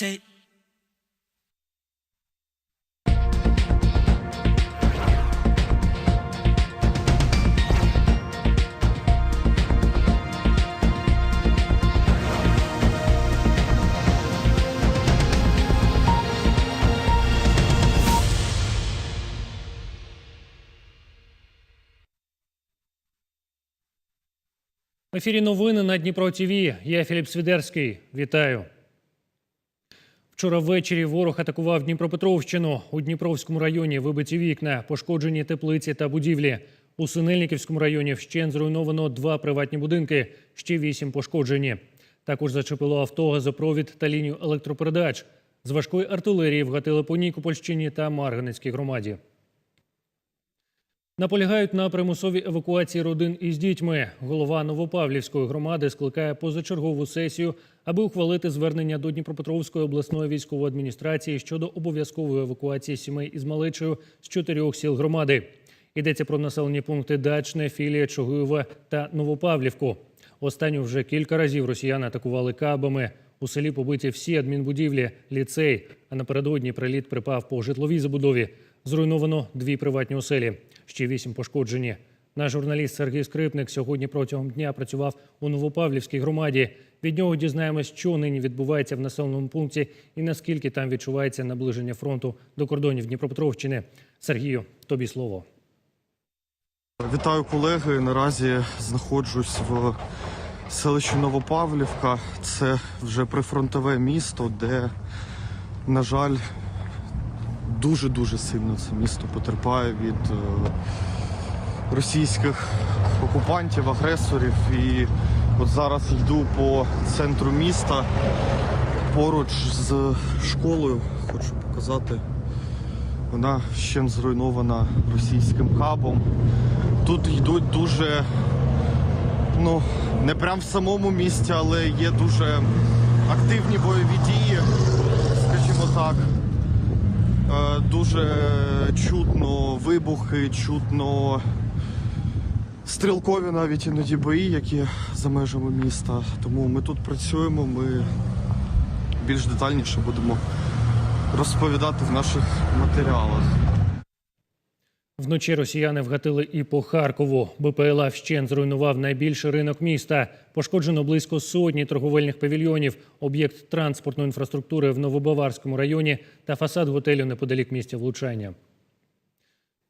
say В ефірі новини на Дніпро ТВ. Я Філіп Свідерський. Вітаю. Вчора ввечері ворог атакував Дніпропетровщину. У Дніпровському районі вибиті вікна, пошкоджені теплиці та будівлі. У Синельниківському районі вщен зруйновано два приватні будинки, ще вісім пошкоджені. Також зачепило авто, газопровід та лінію електропередач. З важкої артилерії вгатили по Нікопольщині та Марганецькій громаді. Наполягають на примусовій евакуації родин із дітьми. Голова Новопавлівської громади скликає позачергову сесію, аби ухвалити звернення до Дніпропетровської обласної військової адміністрації щодо обов'язкової евакуації сімей із малечою з чотирьох сіл громади. Йдеться про населені пункти Дачне, Філія, Чугуєве та Новопавлівку. Останню вже кілька разів росіяни атакували кабами. У селі побиті всі адмінбудівлі, ліцей. А напередодні приліт припав по житловій забудові. Зруйновано дві приватні оселі. Ще вісім пошкоджені. Наш журналіст Сергій Скрипник сьогодні протягом дня працював у Новопавлівській громаді. Від нього дізнаємось, що нині відбувається в населеному пункті і наскільки там відчувається наближення фронту до кордонів Дніпропетровщини. Сергію, тобі слово. Вітаю колеги. Наразі знаходжусь в селищі Новопавлівка. Це вже прифронтове місто, де, на жаль, дуже дуже сильно це місто потерпає від е, російських окупантів, агресорів. І от зараз йду по центру міста поруч з школою. Хочу показати. Вона ще зруйнована російським кабом. Тут йдуть дуже, ну, не прям в самому місті, але є дуже активні бойові дії, скажімо так. Е, Дуже чутно вибухи, чутно стрілкові навіть іноді бої, які за межами міста. Тому ми тут працюємо, ми більш детальніше будемо розповідати в наших матеріалах. Вночі росіяни вгатили і по Харкову. БПЛА вщен зруйнував найбільший ринок міста. Пошкоджено близько сотні торговельних павільйонів, об'єкт транспортної інфраструктури в Новобаварському районі та фасад готелю неподалік місця влучання.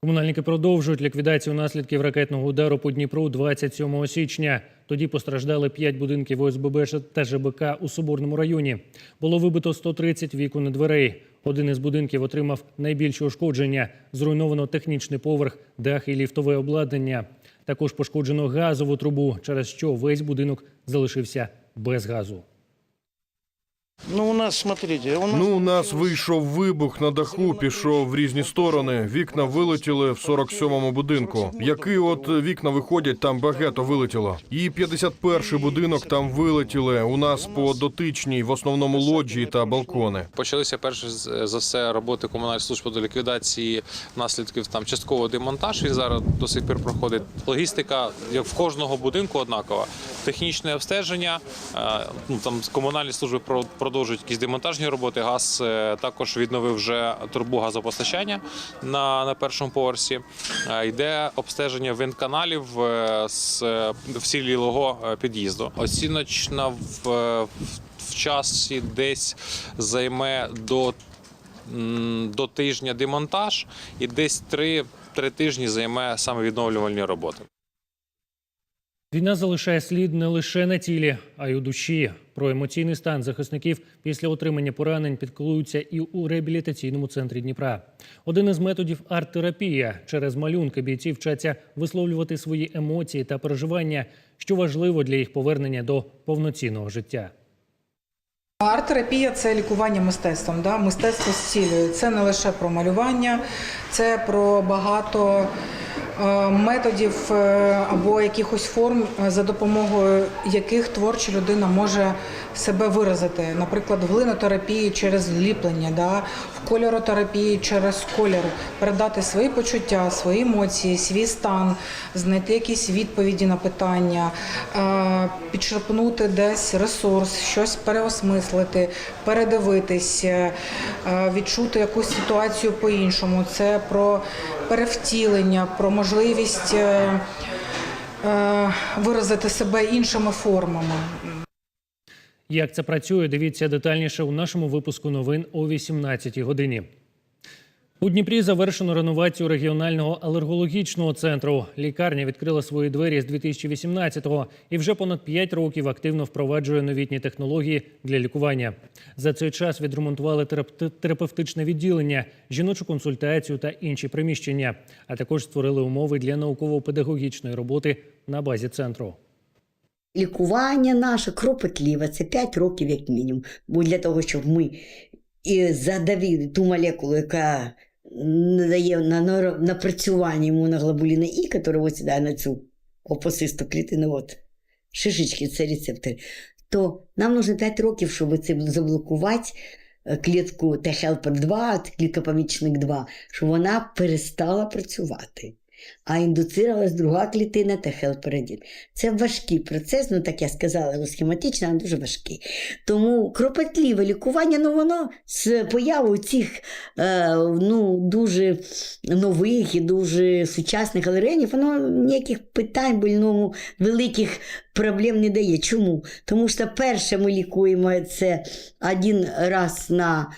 Комунальники продовжують ліквідацію наслідків ракетного удару по Дніпру 27 січня. Тоді постраждали 5 будинків ОСББ та ЖБК у Соборному районі. Було вибито 130 вікон і дверей. Один із будинків отримав найбільші ушкодження. Зруйновано технічний поверх, дах і ліфтове обладнання. Також пошкоджено газову трубу, через що весь будинок залишився без газу. Ну, у нас, смотрите, у нас... Ну, у нас вийшов вибух на даху, пішов в різні сторони. Вікна вилетіли в 47-му будинку. Які от вікна виходять, там багато вилетіло. І 51-й будинок там вилетіли. У нас по дотичній, в основному лоджії та балкони. Почалися перш за все роботи комунальної служби до ліквідації наслідків там частково демонтаж. Він зараз до сих пір проходить. Логістика як в кожного будинку однакова. Технічне обстеження. е, Ну там комунальні служби про- продовжують якісь демонтажні роботи. Газ е, також відновив вже трубу газопостачання на, на першому поверсі. Е, Йде обстеження винтканалів е, з всілілого під'їзду. Оціночна в, в часі десь займе до, до тижня демонтаж, і десь три, три тижні займе саме відновлювальні роботи. Війна залишає слід не лише на тілі, а й у душі. Про емоційний стан захисників після отримання поранень підклуються і у реабілітаційному центрі Дніпра. Один із методів арт-терапія. Через малюнки бійці вчаться висловлювати свої емоції та переживання, що важливо для їх повернення до повноцінного життя. Арт-терапія це лікування мистецтвом. Да? Мистецтво зцілює. Це не лише про малювання, це про багато методів е, або якихось форм, е, за допомогою яких творча людина може себе виразити. Наприклад, в глинотерапії через ліплення, да, кольоротерапії через колір, передати свої почуття, свої емоції, свій стан, знайти якісь відповіді на питання, е, підчерпнути десь ресурс, щось переосмислити, передивитись, е, відчути якусь ситуацію по-іншому. Це про перевтілення, про можливість е, е, виразити себе іншими формами. Як це працює, дивіться детальніше у нашому випуску новин о 18 годині. У Дніпрі завершено реновацію регіонального алергологічного центру. Лікарня відкрила свої двері з 2018-го і вже понад 5 років активно впроваджує новітні технології для лікування. За цей час відремонтували терапевтичне відділення, жіночу консультацію та інші приміщення, а також створили умови для науково-педагогічної роботи на базі центру. Лікування наше кропотливе, це 5 років як мінімум. Бо для того, щоб ми і задавили ту молекулу, яка надає на напрацювання імуноглобуліна І, яка ось сідає на цю опосисту клітину, от, шишечки, це рецептори, то нам нужно 5 років, щоб це заблокувати е, клітку T-helper 2, кліткопомічник 2, щоб вона перестала працювати. А індуцировалась друга клітина та 1. Це важкий процес, ну так я сказала, схематично, але дуже важкий. Тому кропотливе лікування, ну воно з появою цих е, ну, дуже нових і дуже сучасних алергенів, воно ніяких питань больному великих проблем не дає. Чому? Тому що перше ми лікуємо це один раз на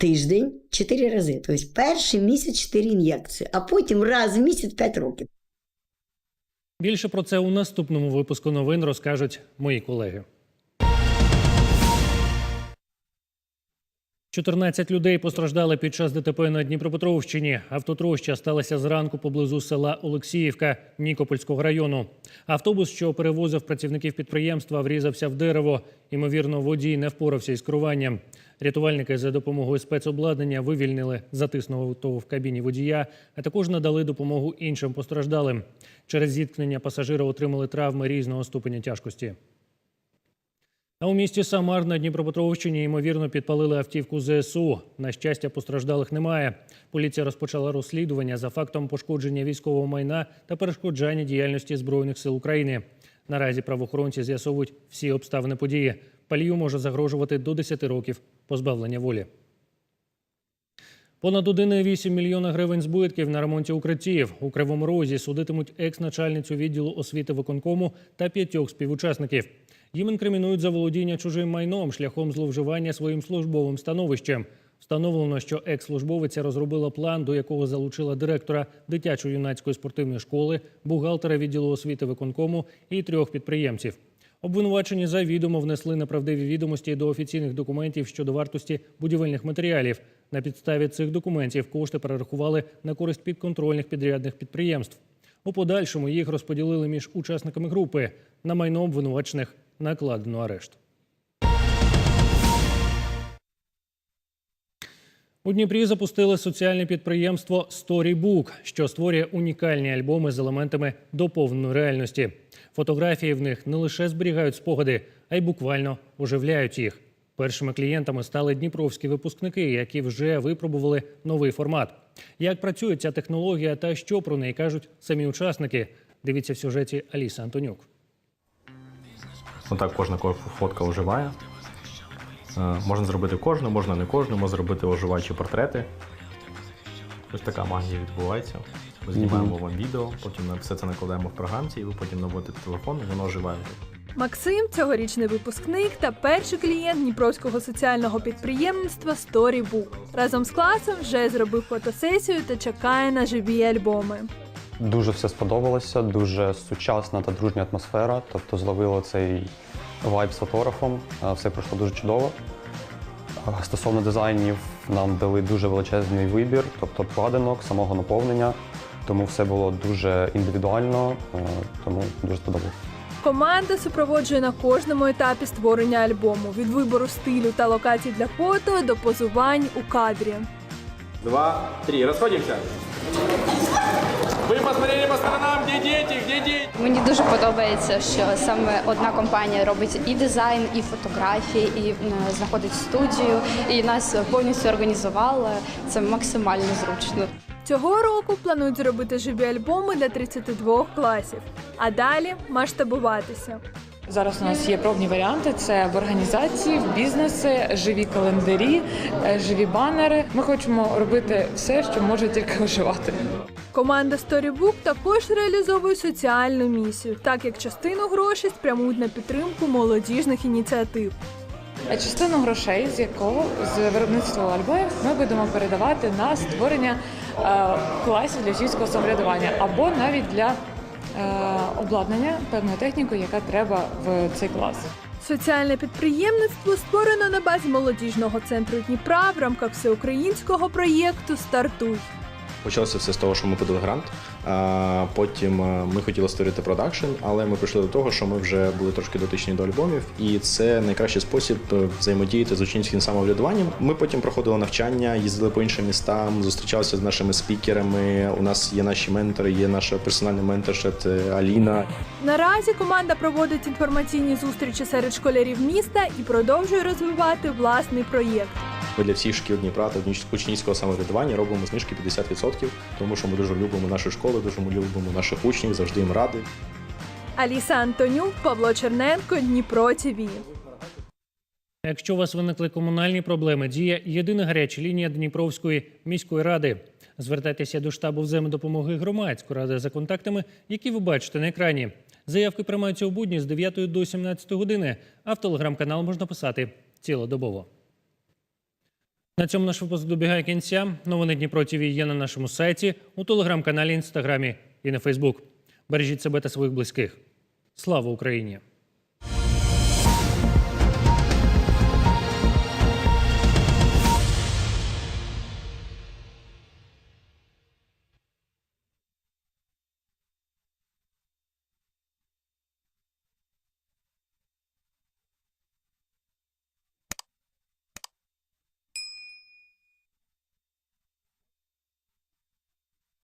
тиждень, чотири рази. Тобто перший місяць чотири ін'єкції, а потім раз в місяць п'ять років. Більше про це у наступному випуску новин розкажуть мої колеги. 14 людей постраждали під час ДТП на Дніпропетровщині. Автотроща сталася зранку поблизу села Олексіївка Нікопольського району. Автобус, що перевозив працівників підприємства, врізався в дерево. Ймовірно, водій не впорався із керуванням. Рятувальники за допомогою спецобладнання вивільнили затиснутого в кабіні водія, а також надали допомогу іншим постраждалим. Через зіткнення пасажири отримали травми різного ступеня тяжкості. А у місті Самар на Дніпропетровщині ймовірно підпалили автівку ЗСУ. На щастя, постраждалих немає. Поліція розпочала розслідування за фактом пошкодження військового майна та перешкоджання діяльності збройних сил України. Наразі правоохоронці з'ясовують всі обставини події. Палію може загрожувати до 10 років позбавлення волі. Понад 1,8 мільйона гривень збитків на ремонті укриттів. У Кривому Розі судитимуть екс-начальницю відділу освіти виконкому та п'ятьох співучасників. Їм інкримінують заволодіння чужим майном шляхом зловживання своїм службовим становищем. Встановлено, що екс-службовиця розробила план, до якого залучила директора дитячо-юнацької спортивної школи, бухгалтера відділу освіти виконкому і трьох підприємців. Обвинувачені завідомо внесли неправдиві відомості до офіційних документів щодо вартості будівельних матеріалів. На підставі цих документів кошти перерахували на користь підконтрольних підрядних підприємств. У подальшому їх розподілили між учасниками групи. На майно обвинувачених накладено арешт. У Дніпрі запустили соціальне підприємство Storybook, що створює унікальні альбоми з елементами доповненої реальності. Фотографії в них не лише зберігають спогади, а й буквально оживляють їх. Першими клієнтами стали дніпровські випускники, які вже випробували новий формат. Як працює ця технологія та що про неї кажуть самі учасники? Дивіться в сюжеті Аліси Антонюк. Отак кожна фотка оживає. Е, Можна зробити кожну, можна не кожну, можна зробити оживаючі портрети. Ось така магія відбувається. Ми знімаємо вам відео, потім все це накладаємо в програмці, і ви потім наводите телефон, і воно оживає. Максим цьогорічний випускник та перший клієнт дніпровського соціального підприємництва Storybook. Разом з класом вже зробив фотосесію та чекає на живі альбоми. Дуже все сподобалося, дуже сучасна та дружня атмосфера. Тобто зловило цей вайб з фотографом. Все пройшло дуже чудово. Стосовно дизайнів, нам дали дуже величезний вибір, тобто вкладинок, самого наповнення. Тому все було дуже індивідуально, е, тому дуже сподобалося. Команда супроводжує на кожному етапі створення альбому від вибору стилю та локацій для фото до позувань у кадрі. Два, три. Расходимся. Ви посмотрели по сторонам, де діти, де діти? Мені дуже подобається, що саме одна компанія робить і дизайн, і фотографії, і е, знаходить студію, і нас повністю організувала. Це максимально зручно. Цього року планують зробити живі альбоми для 32 класів, а далі масштабуватися. Зараз у нас є пробні варіанти: це в організації, в бізнеси, живі календарі, е, живі банери. Ми хочемо робити все, що може тільки оживати. Команда Storybook також реалізовує соціальну місію, так як частину грошей спрямують на підтримку молодіжних ініціатив. А частину грошей, з якого з виробництва альбомів, ми будемо передавати на створення е, класів для сільського самоврядування або навіть для е, обладнання певної техніки, яка треба в цей клас. Соціальне підприємництво створено на базі молодіжного центру Дніпра в рамках всеукраїнського проєкту Стартуй. Почалося все з того, що ми подали грант. А потім е, ми хотіли створити продакшн, але ми прийшли до того, що ми вже були трошки дотичні до альбомів, і це найкращий спосіб е, взаємодіяти з учнівським самоврядуванням. Ми потім проходили навчання, їздили по іншим містам, зустрічалися з нашими спікерами. У нас є наші ментори, є наша персональна менторша Аліна. Наразі команда проводить інформаційні зустрічі серед школярів міста і продовжує розвивати власний проєкт. Ми для всіх шкіл Дніпра та учнівського самоврядування робимо знижки 50%, тому що ми дуже любимо нашу школу, дуже ми любимо наших учнів, завжди їм раді. Аліса Антонюк, Павло Черненко, Дніпро ТІВІ. Якщо у вас виникли комунальні проблеми, діє єдина гаряча лінія Дніпровської міської ради. Звертайтеся до штабу взаємодопомоги громадської ради за контактами, які ви бачите на екрані. Заявки приймаються у будні з 9 до 17 години, а в телеграм-канал можна писати цілодобово. На цьому наш випуск добігає кінця. Новини Дніпро ТВ є на нашому сайті, у телеграм-каналі, інстаграмі і на Фейсбук. Бережіть себе та своїх близьких. Слава Україні!